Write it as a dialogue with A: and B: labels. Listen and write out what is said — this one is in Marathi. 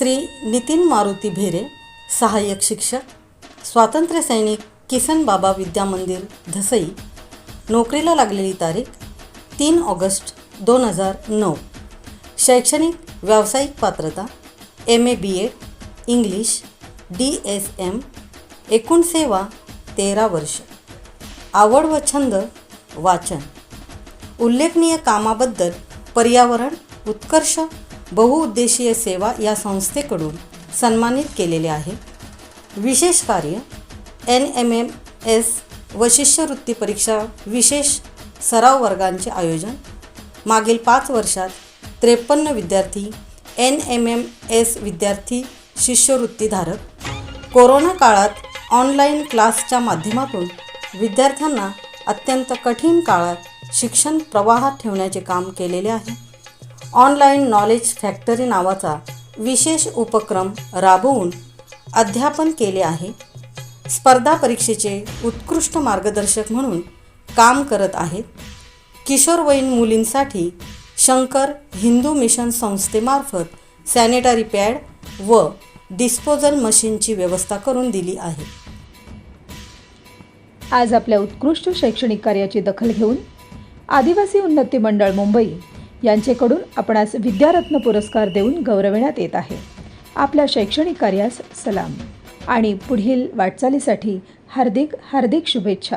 A: श्री नितीन मारुती भेरे सहाय्यक शिक्षक स्वातंत्र्य सैनिक किसन बाबा विद्या मंदिर धसई. नोकरीला लागलेली तारीख तीन ऑगस्ट दोन हजार नऊ. शैक्षणिक व्यावसायिक पात्रता M A B Ed English D S M एकूण सेवा तेरा वर्ष. आवड व छंद वाचन. उल्लेखनीय कामाबद्दल पर्यावरण उत्कर्ष बहुउद्देशीय सेवा या संस्थेकडून सन्मानित केलेले आहे. विशेष कार्य एन एम एम एस व शिष्यवृत्ती परीक्षा विशेष सराव वर्गांचे आयोजन. मागील पाच वर्षात त्रेपन्न विद्यार्थी एन एम एम एस विद्यार्थी शिष्यवृत्तीधारक. कोरोना काळात ऑनलाईन क्लासच्या माध्यमातून विद्यार्थ्यांना अत्यंत कठीण काळात शिक्षण प्रवाहात ठेवण्याचे काम केलेले आहे. ऑनलाईन नॉलेज फॅक्टरी नावाचा विशेष उपक्रम राबवून अध्यापन केले आहे. स्पर्धा परीक्षेचे उत्कृष्ट मार्गदर्शक म्हणून काम करत आहेत. किशोरवयीन मुलींसाठी शंकर हिंदू मिशन संस्थेमार्फत सॅनिटरी पॅड व डिस्पोजल मशीनची व्यवस्था करून दिली आहे.
B: आज आपल्या उत्कृष्ट शैक्षणिक कार्याची दखल घेऊन आदिवासी उन्नती मंडळ मुंबई यांचेकडून आपणास विद्यारत्न पुरस्कार देऊन गौरविण्यात येत आहे. आपल्या शैक्षणिक कार्यास सलाम. आणि पुढील वाटचालीसाठी हार्दिक हार्दिक शुभेच्छा.